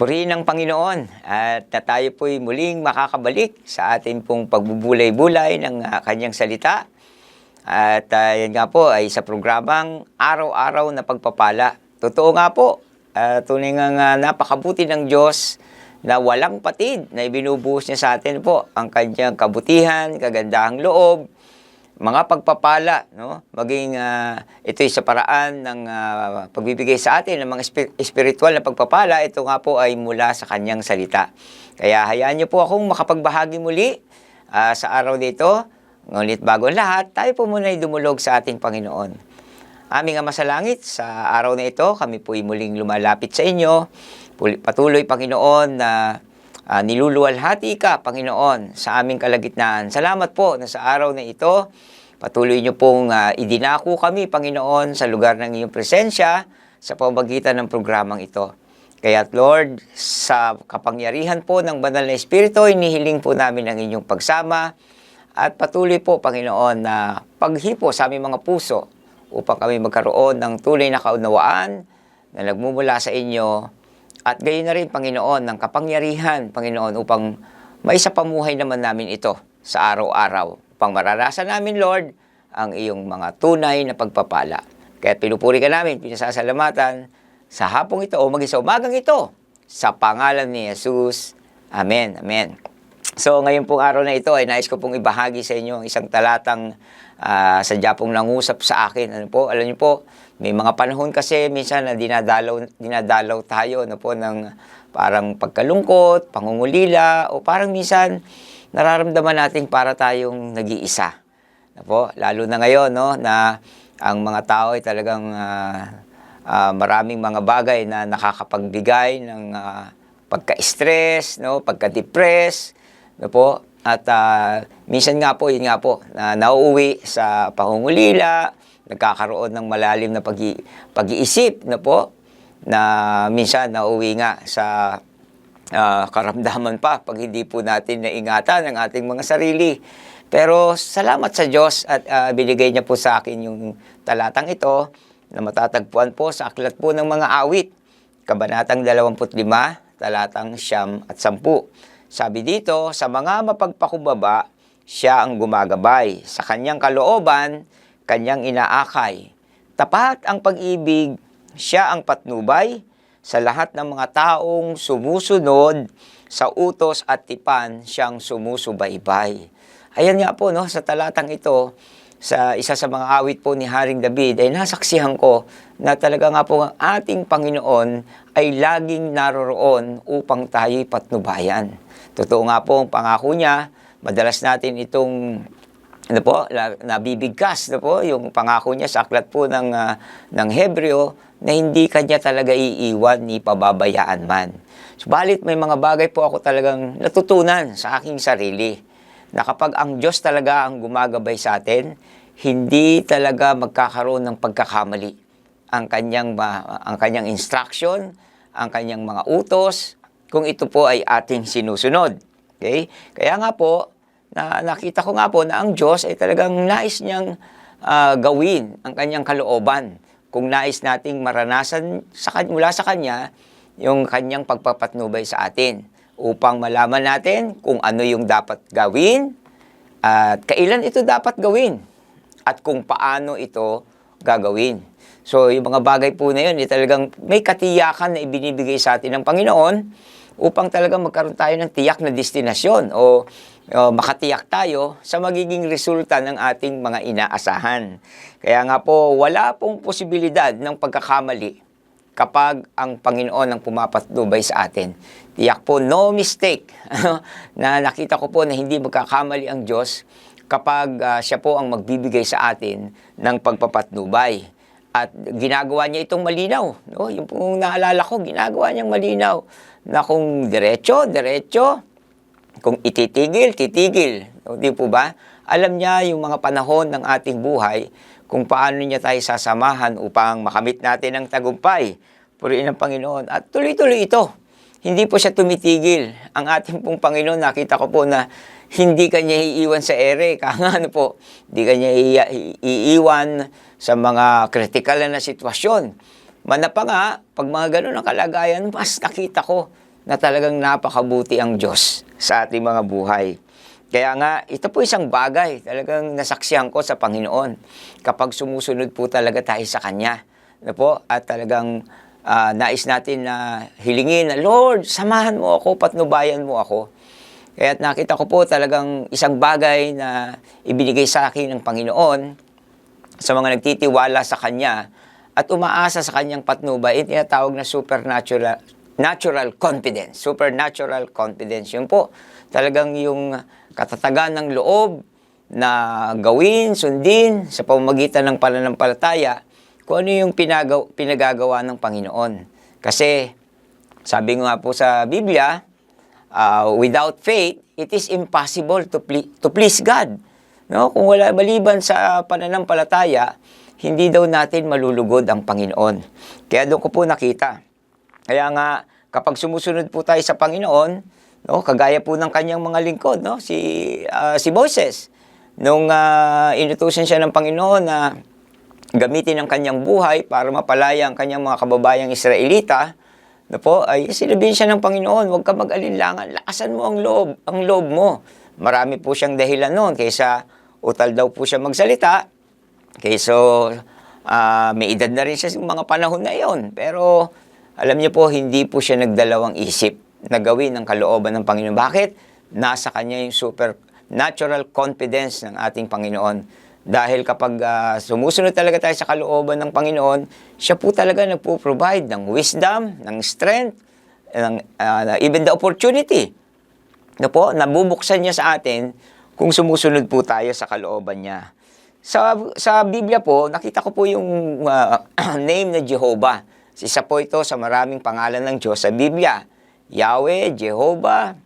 Purihin ng Panginoon at na tayo po'y muling makakabalik sa atin pong pagbubulay-bulay ng ah, kanyang salita. At ah, yan nga po ay sa programang Araw-araw na Pagpapala. Totoo nga po, ah, tunay nga nga napakabuti ng Diyos na walang patid na ibinubuhos niya sa atin po ang kanyang kabutihan, kagandahang loob, mga pagpapala, no? Maging ah, ito sa paraan ng ah, pagbibigay sa atin ng mga espi- espiritual na pagpapala, ito nga po ay mula sa kanyang salita. Kaya hayaan niyo po akong makapagbahagi muli ah, sa araw nito. Ngunit bago ang lahat, tayo po muna ay dumulog sa ating Panginoon. Aming Ama sa Langit, sa araw na ito, kami po ay muling lumalapit sa inyo. Patuloy, Panginoon, na Ah, niluluwalhati ka, Panginoon, sa aming kalagitnaan. Salamat po na sa araw na ito, patuloy niyo pong ah, idinako kami, Panginoon, sa lugar ng iyong presensya sa pamamagitan ng programang ito. Kaya Lord, sa kapangyarihan po ng Banal na Espiritu, inihiling po namin ang inyong pagsama at patuloy po, Panginoon, na paghipo sa aming mga puso upang kami magkaroon ng tunay na kaunawaan na nagmumula sa inyo at gayon na rin, Panginoon, ng kapangyarihan, Panginoon, upang maisa pamuhay naman namin ito sa araw-araw. Upang maranasan namin, Lord, ang iyong mga tunay na pagpapala. Kaya pinupuri ka namin, pinasasalamatan sa hapong ito o maging sa umagang ito. Sa pangalan ni Jesus. Amen. Amen. So ngayon pong araw na ito ay nais ko pong ibahagi sa inyo ang isang talatang ah, sadya pong nangusap sa akin. Ano po, alam niyo po, may mga panahon kasi minsan na dinadalaw, dinadalaw tayo ano po, ng parang pagkalungkot, pangungulila, o parang minsan nararamdaman natin para tayong nag-iisa. Po, lalo na ngayon no, na ang mga tao ay talagang ah, ah, maraming mga bagay na nakakapagbigay ng ah, pagka-stress, no, pagka-depress, no po. At ah, minsan nga po, yun nga po, na nauuwi sa pangungulila, nagkakaroon ng malalim na pag- pag-iisip, no po, na minsan nauuwi nga sa ah, karamdaman pa pag hindi po natin naingatan ang ating mga sarili. Pero salamat sa Diyos at ah, binigay niya po sa akin yung talatang ito na matatagpuan po sa aklat po ng mga awit. Kabanatang 25, talatang siyam at sampu. Sabi dito, sa mga mapagpakumbaba, siya ang gumagabay. Sa kanyang kalooban, kanyang inaakay. Tapat ang pag-ibig, siya ang patnubay sa lahat ng mga taong sumusunod sa utos at tipan, siyang sumusubaybay. Ayan nga po, no, sa talatang ito, sa isa sa mga awit po ni Haring David, ay nasaksihan ko na talaga nga po ang ating Panginoon ay laging naroroon upang tayo'y patnubayan. Totoo nga po ang pangako niya, madalas natin itong ano po, nabibigkas na po yung pangako niya sa aklat po ng, ah, ng Hebreo na hindi kanya talaga iiwan ni pababayaan man. Subalit may mga bagay po ako talagang natutunan sa aking sarili na kapag ang Diyos talaga ang gumagabay sa atin, hindi talaga magkakaroon ng pagkakamali ang kanyang ang kanyang instruction, ang kanyang mga utos kung ito po ay ating sinusunod. Okay? Kaya nga po na nakita ko nga po na ang Diyos ay talagang nais niyang ah, gawin ang kanyang kalooban. Kung nais nating maranasan sa, mula sa Kanya yung kanyang pagpapatnubay sa atin upang malaman natin kung ano yung dapat gawin at kailan ito dapat gawin at kung paano ito gagawin. So, yung mga bagay po na yun, eh, talagang may katiyakan na ibinibigay sa atin ng Panginoon upang talaga magkaroon tayo ng tiyak na destinasyon o, o makatiyak tayo sa magiging resulta ng ating mga inaasahan. Kaya nga po, wala pong posibilidad ng pagkakamali kapag ang Panginoon ang pumapatnubay sa atin. Tiyak po, no mistake na nakita ko po na hindi magkakamali ang Diyos kapag ah, siya po ang magbibigay sa atin ng pagpapatnubay. At ginagawa niya itong malinaw. No? Yung pong naalala ko, ginagawa niyang malinaw na kung diretso, diretso, kung ititigil, titigil. O, di po ba? Alam niya yung mga panahon ng ating buhay kung paano niya tayo sasamahan upang makamit natin ang tagumpay. Purihin ng Panginoon. At tuloy-tuloy ito. Hindi po siya tumitigil. Ang ating pong Panginoon, nakita ko po na hindi kanya iiwan sa ere. Kaya ano po, hindi kanya iiwan sa mga critical na sitwasyon. Mana pa nga, pag mga ganun ang kalagayan, mas nakita ko na talagang napakabuti ang Diyos sa ating mga buhay. Kaya nga, ito po isang bagay, talagang nasaksihan ko sa Panginoon kapag sumusunod po talaga tayo sa Kanya. Ano po? At talagang ah, nais natin na hilingin na, Lord, samahan mo ako, patnubayan mo ako. Kaya nakita ko po talagang isang bagay na ibinigay sa akin ng Panginoon sa mga nagtitiwala sa Kanya at umaasa sa Kanyang patnubay, yung tinatawag na supernatural natural confidence. Supernatural confidence. Yun po, talagang yung katatagan ng loob na gawin, sundin sa pamamagitan ng pananampalataya kung ano yung pinagaw, pinagagawa ng Panginoon. Kasi, sabi nga po sa Biblia, uh, without faith, it is impossible to, ple- to please God. No? Kung wala maliban sa pananampalataya, hindi daw natin malulugod ang Panginoon. Kaya doon ko po nakita. Kaya nga, kapag sumusunod po tayo sa Panginoon, no, kagaya po ng kanyang mga lingkod, no, si, ah, si Moses, nung uh, inutusan siya ng Panginoon na gamitin ang kanyang buhay para mapalaya ang kanyang mga kababayang Israelita, na po, ay sinabihin siya ng Panginoon, huwag ka mag-alinlangan, lakasan mo ang loob, ang loob mo. Marami po siyang dahilan noon, kaysa utal daw po siya magsalita, kaysa ah, may edad na rin siya sa mga panahon na iyon. Pero alam niyo po, hindi po siya nagdalawang isip na gawin ang kalooban ng Panginoon. Bakit? Nasa kanya yung super natural confidence ng ating Panginoon. Dahil kapag ah, sumusunod talaga tayo sa kalooban ng Panginoon, siya po talaga nagpo-provide ng wisdom, ng strength, ng, ah, even the opportunity na po, nabubuksan niya sa atin kung sumusunod po tayo sa kalooban niya. Sa, sa Biblia po, nakita ko po yung ah, name na Jehovah. Isa po ito sa maraming pangalan ng Diyos sa Biblia. Yahweh, Jehovah,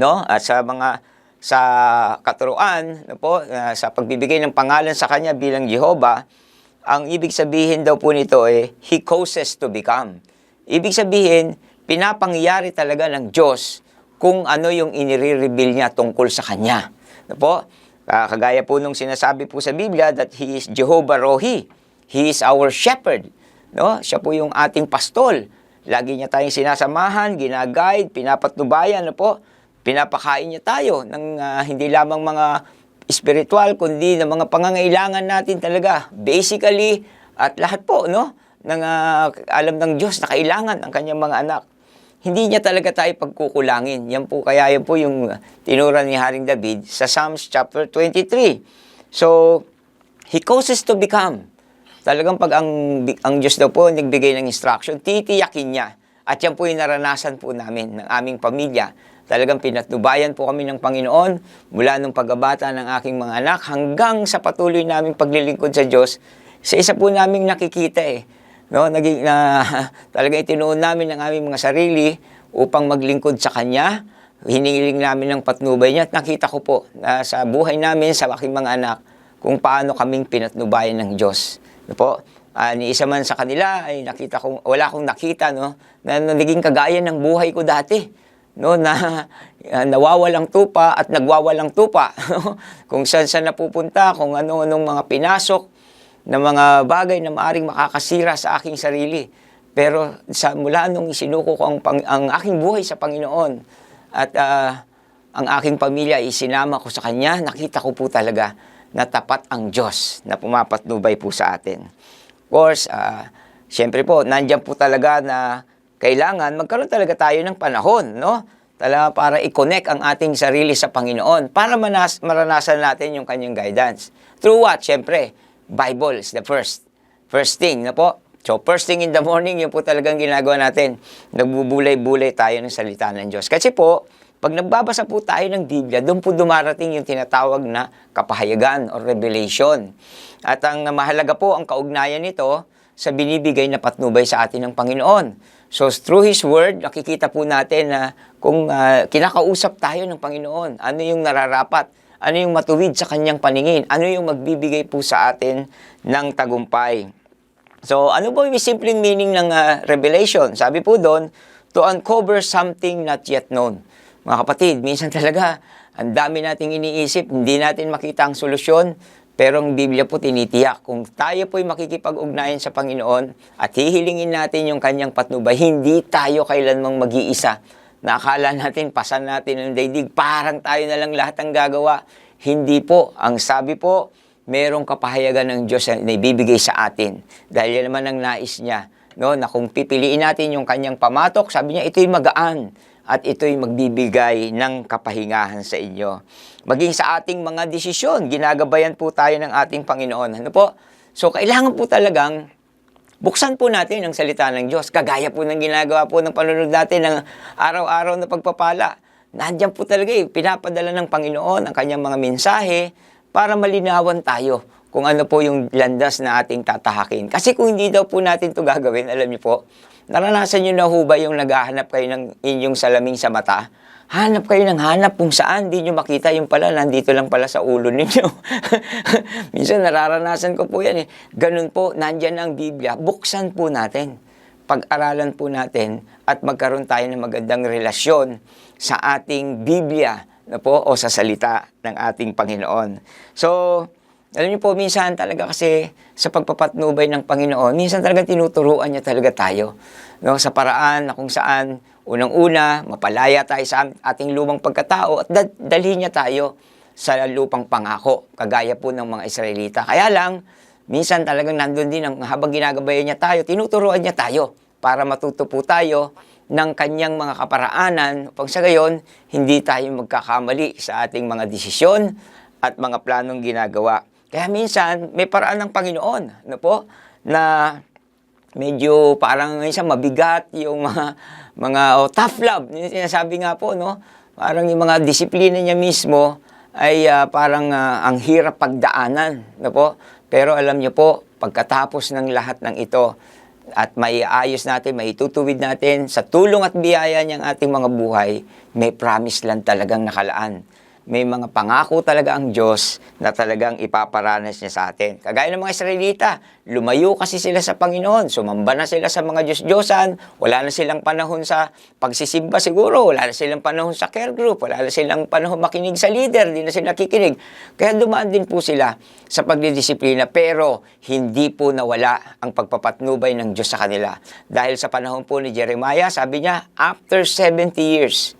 no? At sa mga sa katuruan, no po, ah, sa pagbibigay ng pangalan sa kanya bilang Jehovah, ang ibig sabihin daw po nito ay he causes to become. Ibig sabihin, pinapangyayari talaga ng Diyos kung ano yung inire-reveal niya tungkol sa kanya. No po? Ah, kagaya po nung sinasabi po sa Biblia that he is Jehovah Rohi. He is our shepherd. No? Siya po yung ating pastol. Lagi niya tayong sinasamahan, ginaguide, pinapatnubayan, ano po? Pinapakain niya tayo ng ah, hindi lamang mga spiritual, kundi ng mga pangangailangan natin talaga. Basically, at lahat po, no? Ng ah, alam ng Diyos na kailangan ang kanyang mga anak. Hindi niya talaga tayo pagkukulangin. Yan po, kaya yan po yung tinura ni Haring David sa Psalms chapter 23. So, He causes to become. Talagang pag ang, ang Diyos daw po nagbigay ng instruction, titiyakin niya. At yan po yung naranasan po namin ng aming pamilya. Talagang pinatnubayan po kami ng Panginoon mula nung pagbabata ng aking mga anak hanggang sa patuloy naming paglilingkod sa Diyos. Sa isa po naming nakikita eh. No, naging na talaga itinuon namin ang aming mga sarili upang maglingkod sa Kanya. Hinihiling namin ng patnubay niya at nakita ko po na sa buhay namin, sa aking mga anak, kung paano kaming pinatnubayan ng Diyos. No po? Ah, ni isa man sa kanila ay nakita ko wala akong nakita no na naging kagaya ng buhay ko dati no na ah, nawawalang tupa at nagwawalang tupa kung saan saan napupunta kung ano-anong mga pinasok na mga bagay na maaring makakasira sa aking sarili pero sa mula nung isinuko ko ang, pang- ang aking buhay sa Panginoon at ah, ang aking pamilya isinama ko sa Kanya, nakita ko po talaga na tapat ang Diyos na pumapatnubay po sa atin. Of course, ah, siyempre po, nandyan po talaga na kailangan magkaroon talaga tayo ng panahon, no? Talaga para i-connect ang ating sarili sa Panginoon para manas- maranasan natin yung kanyang guidance. Through what? Siyempre, Bible is the first. First thing, na po? So, first thing in the morning, yun po talagang ginagawa natin. Nagbubulay-bulay tayo ng salita ng Diyos. Kasi po, pag nagbabasa po tayo ng Biblia, doon po dumarating yung tinatawag na kapahayagan or revelation. At ang mahalaga po, ang kaugnayan nito sa binibigay na patnubay sa atin ng Panginoon. So through His Word, nakikita po natin na kung ah, kinakausap tayo ng Panginoon, ano yung nararapat, ano yung matuwid sa Kanyang paningin, ano yung magbibigay po sa atin ng tagumpay. So, ano ba yung simpleng meaning ng ah, revelation? Sabi po doon, to uncover something not yet known. Mga kapatid, minsan talaga, ang dami nating iniisip, hindi natin makita ang solusyon, pero ang Biblia po tinitiyak, kung tayo po'y makikipag-ugnayan sa Panginoon at hihilingin natin yung kanyang patnubay, hindi tayo kailanmang mag-iisa. Nakala natin, pasan natin ang daigdig, parang tayo na lang lahat ang gagawa. Hindi po. Ang sabi po, merong kapahayagan ng Diyos na ibibigay sa atin. Dahil yan naman ang nais niya. No, na kung pipiliin natin yung kanyang pamatok, sabi niya, ito'y magaan at ito'y magbibigay ng kapahingahan sa inyo. Maging sa ating mga desisyon, ginagabayan po tayo ng ating Panginoon. Ano po? So, kailangan po talagang buksan po natin ang salita ng Diyos. Kagaya po ng ginagawa po ng panunod natin ng araw-araw na pagpapala. Nandiyan po talaga eh, pinapadala ng Panginoon ang kanyang mga mensahe para malinawan tayo kung ano po yung landas na ating tatahakin. Kasi kung hindi daw po natin to gagawin, alam niyo po, naranasan niyo na ho ba yung naghahanap kayo ng inyong salaming sa mata? Hanap kayo ng hanap kung saan, di nyo makita yung pala, nandito lang pala sa ulo ninyo. Minsan nararanasan ko po yan eh. Ganun po, nandyan ang Biblia, buksan po natin. Pag-aralan po natin at magkaroon tayo ng magandang relasyon sa ating Biblia na po, o sa salita ng ating Panginoon. So, alam niyo po, minsan talaga kasi sa pagpapatnubay ng Panginoon, minsan talaga tinuturuan niya talaga tayo. No, sa paraan na kung saan, unang-una, mapalaya tayo sa ating lumang pagkatao at dal- dalhin niya tayo sa lupang pangako, kagaya po ng mga Israelita. Kaya lang, minsan talagang nandun din, ang, habang ginagabayan niya tayo, tinuturuan niya tayo para matuto po tayo ng kanyang mga kaparaanan upang sa gayon, hindi tayo magkakamali sa ating mga desisyon at mga planong ginagawa. Kaya minsan, may paraan ng Panginoon, ano po, na medyo parang minsan mabigat yung mga, mga oh, tough love. Yung sinasabi nga po, no? Parang yung mga disiplina niya mismo ay ah, parang ah, ang hirap pagdaanan, no po? Pero alam niyo po, pagkatapos ng lahat ng ito, at maiayos natin, maitutuwid natin sa tulong at biyaya niyang ating mga buhay, may promise lang talagang nakalaan. May mga pangako talaga ang Diyos na talagang ipaparanas niya sa atin. Kagaya ng mga Israelita, lumayo kasi sila sa Panginoon. Sumamba na sila sa mga Diyos-Diyosan. Wala na silang panahon sa pagsisimba siguro. Wala na silang panahon sa care group. Wala na silang panahon makinig sa leader. Hindi na sila nakikinig. Kaya dumaan din po sila sa pagdidisiplina. Pero hindi po nawala ang pagpapatnubay ng Diyos sa kanila. Dahil sa panahon po ni Jeremiah, sabi niya, after 70 years,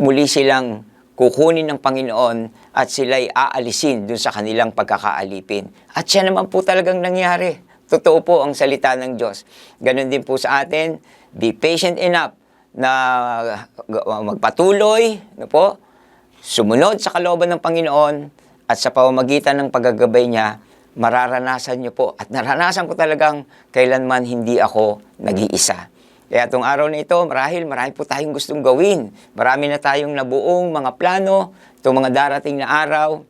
muli silang kukunin ng Panginoon at sila'y aalisin dun sa kanilang pagkakaalipin. At siya naman po talagang nangyari. Totoo po ang salita ng Diyos. Ganon din po sa atin, be patient enough na magpatuloy, no po, sumunod sa kalooban ng Panginoon at sa pamamagitan ng paggagabay niya, mararanasan niyo po at naranasan ko talagang kailanman hindi ako nag-iisa. Kaya itong araw na ito, marahil marami po tayong gustong gawin. Marami na tayong nabuong mga plano, itong mga darating na araw.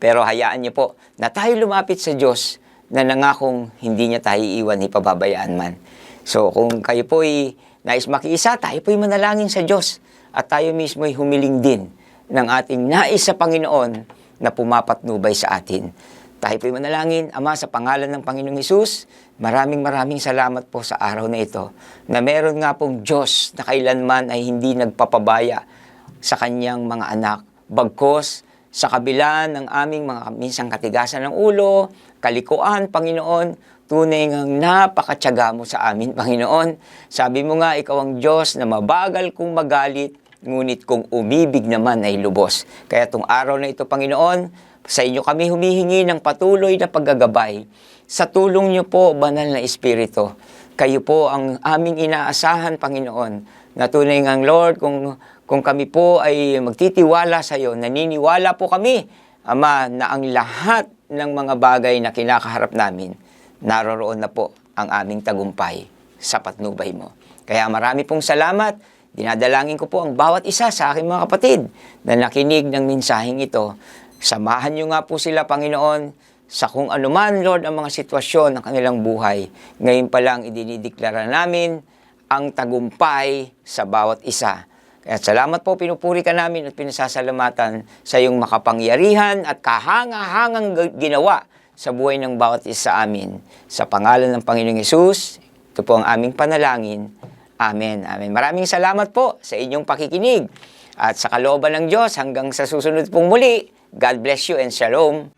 Pero hayaan niyo po na tayo lumapit sa Diyos na nangakong hindi niya tayo iwan ni pababayaan man. So kung kayo po'y nais makiisa, tayo po'y manalangin sa Diyos at tayo mismo'y humiling din ng ating nais sa Panginoon na pumapatnubay sa atin. Tayo po'y manalangin, Ama, sa pangalan ng Panginoong Isus, maraming maraming salamat po sa araw na ito na meron nga pong Diyos na kailanman ay hindi nagpapabaya sa kanyang mga anak. Bagkos, sa kabila ng aming mga minsang katigasan ng ulo, kalikuan, Panginoon, tunay ngang napakatyaga mo sa amin, Panginoon. Sabi mo nga, ikaw ang Diyos na mabagal kung magalit, ngunit kung umibig naman ay lubos. Kaya itong araw na ito, Panginoon, sa inyo kami humihingi ng patuloy na paggagabay. Sa tulong niyo po, banal na Espiritu, kayo po ang aming inaasahan, Panginoon, na tunay ngang Lord, kung, kung kami po ay magtitiwala sa iyo, naniniwala po kami, Ama, na ang lahat ng mga bagay na kinakaharap namin, naroroon na po ang aming tagumpay sa patnubay mo. Kaya marami pong salamat. Dinadalangin ko po ang bawat isa sa aking mga kapatid na nakinig ng mensaheng ito. Samahan niyo nga po sila, Panginoon, sa kung anuman, Lord, ang mga sitwasyon ng kanilang buhay. Ngayon pa lang, idinideklara namin ang tagumpay sa bawat isa. Kaya salamat po, pinupuri ka namin at pinasasalamatan sa iyong makapangyarihan at kahanga-hangang ginawa sa buhay ng bawat isa sa amin. Sa pangalan ng Panginoong Yesus, ito po ang aming panalangin. Amen. Amen. Maraming salamat po sa inyong pakikinig. At sa kalooban ng Diyos, hanggang sa susunod pong muli, God bless you and shalom.